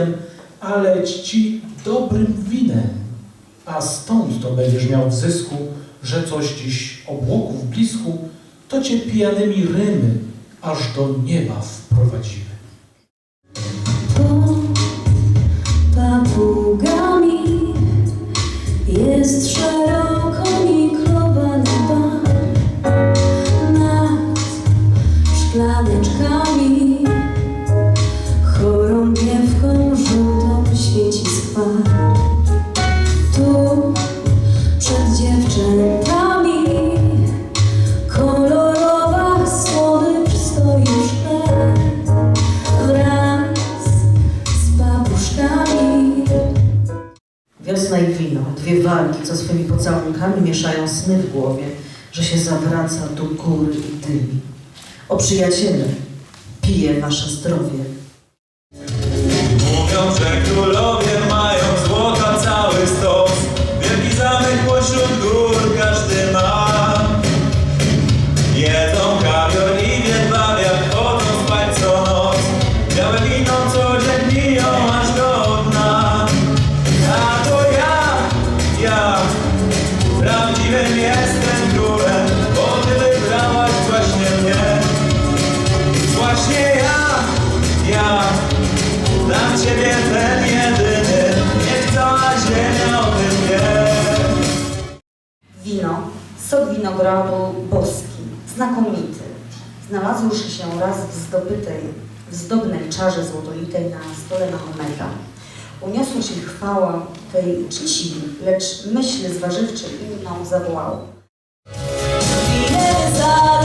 rubinem, ale ci dobrym winem. A stąd to będziesz miał w zysku, że coś dziś obłoków blisku, to cię pijanymi rymy aż do nieba wprowadziły. Wiosna i wino, dwie walki, co swymi pocałunkami mieszają sny w głowie, że się zawraca do góry i dymi. O przyjaciele, pije wasze zdrowie. Mówią, że królowie mają złota cały stos Wielki zamek pośród gór dla ciebie ten jedyny, niech cała ziemia o tym wie. Wino, sok winogradu boski, znakomity. Znalazłszy się raz w zdobytej, w zdobnej czarze złotolitej na stole Mahometa. Uniosła się chwała tej czci, lecz myśl zważywczy inną zawołał. Ile za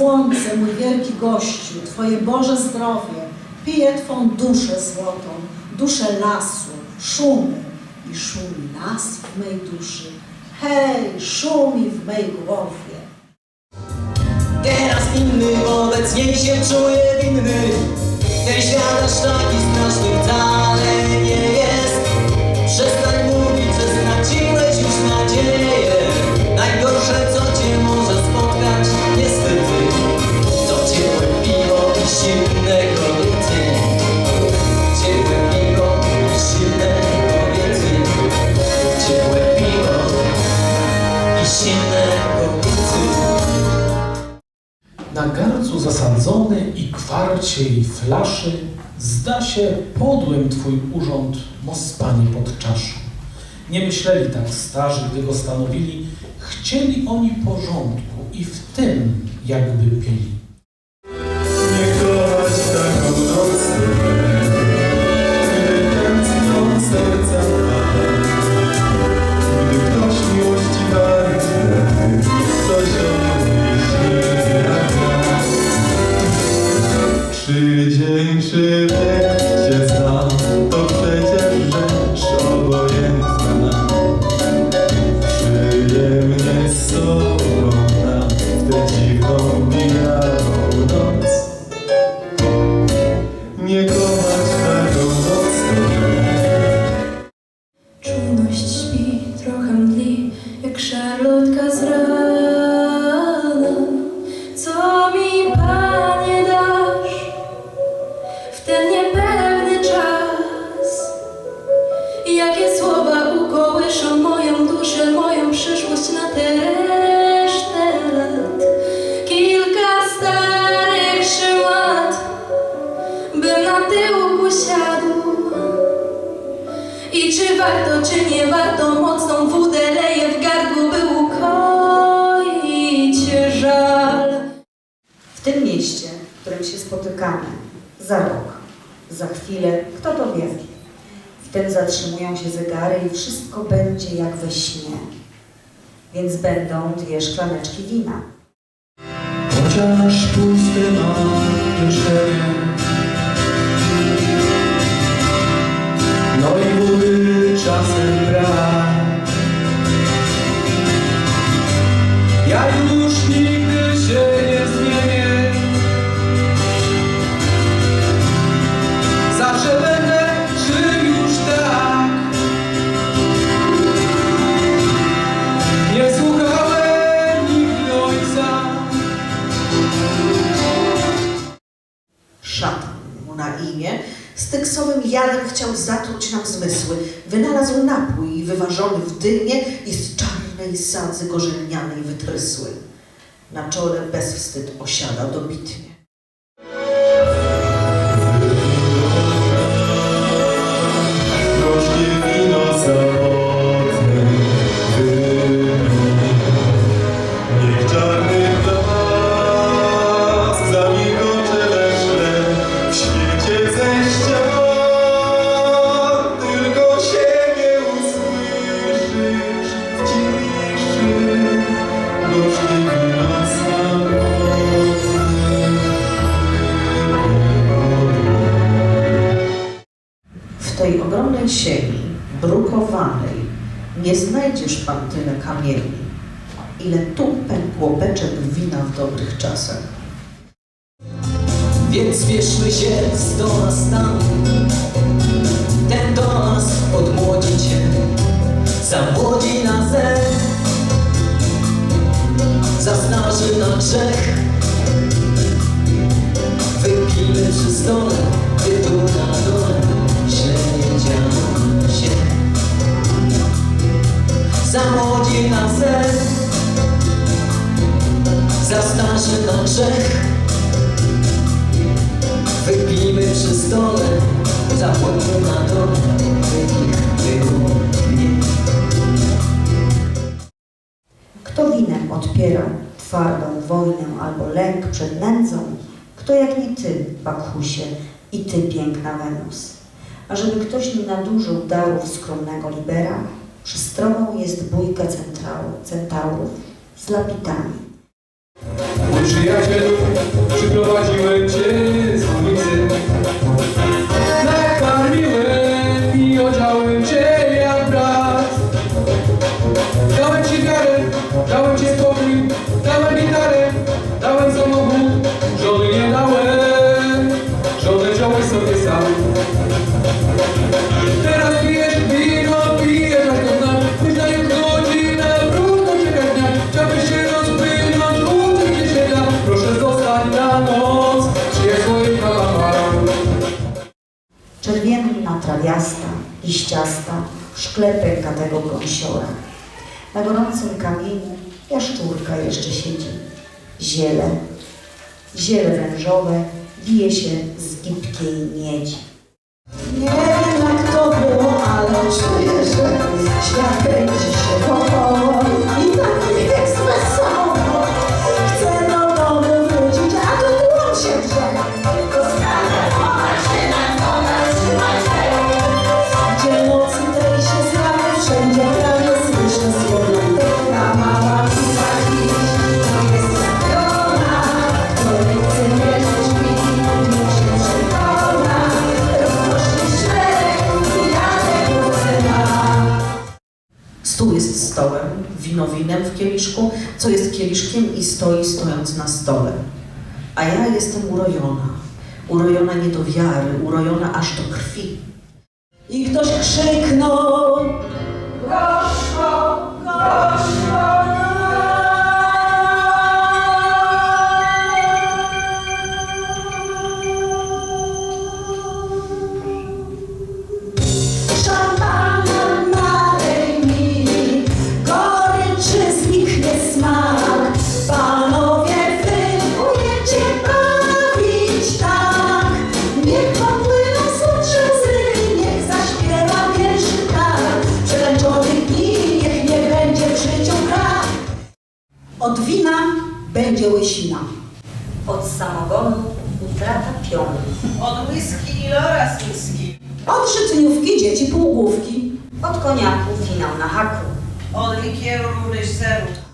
słońce, mój wielki gościu, Twoje Boże zdrowie, piję Twą duszę złotą, duszę lasu, szumy i szumi las w mej duszy. Hej, szumi w mej głowie. Teraz inny wobec niej się czuję winny Ten świat aż taki straszny wcale nie i kwarcie i flaszy zda się podłym twój urząd mospanie pod czaszą. Nie myśleli tak starzy, gdy go stanowili, chcieli oni porządku i w tym jakby pieli. Sing. Spotykamy, za rok, za chwilę, kto to wie. Wtedy zatrzymują się zegary i wszystko będzie jak we śnie. więc będą dwie szklaneczki wina. Chociaż kieszenie styksowym jadem chciał zatruć nam zmysły. Wynalazł napój wyważony w dymie i z czarnej sadzy korzennianej wytrysły. Na czole bezwstyd osiadał dobitnie. Pan tyle kamieni, ile tu pękło beczek wina w dobrych czasach. Więc bierzmy się z do nas tam. Ten do nas odmłodzi cię Zamłodzi na zen Zastarzy na grzech. Wypijmy przy stole Kto winem odpiera twardą wojnę albo lęk przed nędzą? Kto jak nie ty, Bakchusie, i ty, piękna Wenus? A żeby ktoś nie nadużył darów skromnego libera, przystrogą jest bójka centaurów z lapitami. Mój szkle pękatego gąsiora. Na gorącym kamieniu jaszczurka jeszcze siedzi. Ziele, ziele wężowe wije się z gibkiej miedzi. Nie wiem jak to było, ale czuję, że świat kręci się wokoło wino winem w kieliszku, co jest kieliszkiem i stoi stojąc na stole. A ja jestem urojona, urojona nie do wiary, urojona aż do krwi. I ktoś krzyknął Gorzko, gorzko Od wina będzie łysina Od samogonu utrata pionu. Od whisky iloraz whisky. Od żytniówki dzieci półgłówki Od koniaku finał na haku. od likieru również zerut